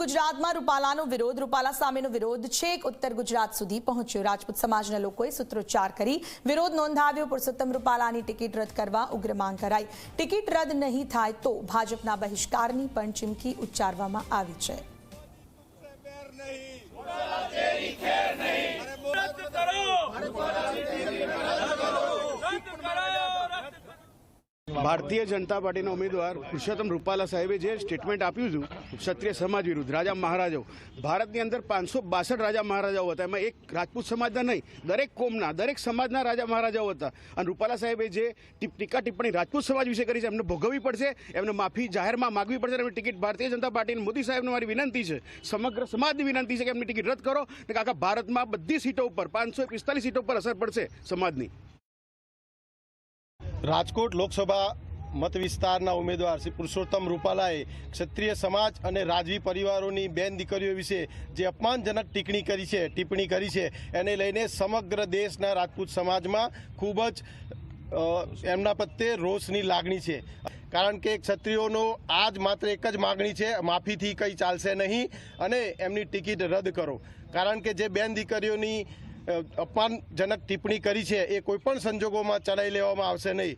ગુજરાતમાં રૂપાલાનો વિરોધ, રૂપાલા સામેનો વિરોધ છેક ઉત્તર ગુજરાત સુધી પહોંચ્યો. રાજપૂત સમાજના લોકોએ સૂત્રોચ્ચાર કરી વિરોધ નોંધાવ્યો. પુરુષોત્તમ રૂપાલાની ટિકિટ રદ કરવા ઉગ્ર માંગ કરાઈ. ટિકિટ રદ નહીં થાય તો ભાજપના બહિષ્કારની પણ ચીમકી ઉચ્ચારવામાં આવી છે રદ કરો રદ કરો રદ ભારતીય જનતા પાર્ટીના ઉમેદવાર પુરુષોત્તમ રૂપાલા સાહેબે જે સ્ટેટમેન્ટ આપ્યું હતું, ક્ષત્રિય સમાજ વિરુદ્ધ, રાજા મહારાજાઓ. ભારતની અંદર પાંચસો બાસઠ રાજા મહારાજાઓ હતા. એમાં એક રાજપૂત સમાજના નહીં, દરેક કોમના, દરેક સમાજના રાજા મહારાજાઓ હતા. અને રૂપાલા સાહેબે જે ટીકા ટિપ્પણી રાજપૂત સમાજ વિશે કરી છે, એમને ભોગવવી પડશે, એમને માફી જાહેરમાં માગવી પડશે એમની ટિકિટ ભારતીય જનતા પાર્ટીની મોદી સાહેબને મારી વિનંતી છે, સમગ્ર સમાજની વિનંતી છે કે એમની ટિકિટ રદ કરો, ને આખા ભારતમાં બધી સીટો ઉપર, પાંચસો પિસ્તાલીસ સીટો ઉપર અસર પડશે સમાજની. રાજકોટ લોકસભા મત વિસ્તારના ઉમેદવાર શ્રી પુરુષોત્તમ રૂપાલાએ ક્ષત્રિય સમાજ અને રાજવી પરિવારોની બેન દીકરીઓ વિશે જે અપમાનજનક ટિપ્પણી કરી છે, ટિપ્પણી કરી છે, એને લઈને સમગ્ર દેશના રાજપૂત સમાજમાં ખૂબ જ એમના પ્રત્યે રોષની લાગણી છે. કારણ કે ક્ષત્રિયોનો આજ માત્ર એક જ માગણી છે, માફીથી કંઈ ચાલશે નહીં અને એમની ટિકિટ રદ કરો. કારણ કે જે બેન દીકરીઓની અપમાનજનક ટિપ્પણી કરી છે. એ કોઈપણ સંજોગોમાં ચલાવી લેવામાં આવશે નહીં.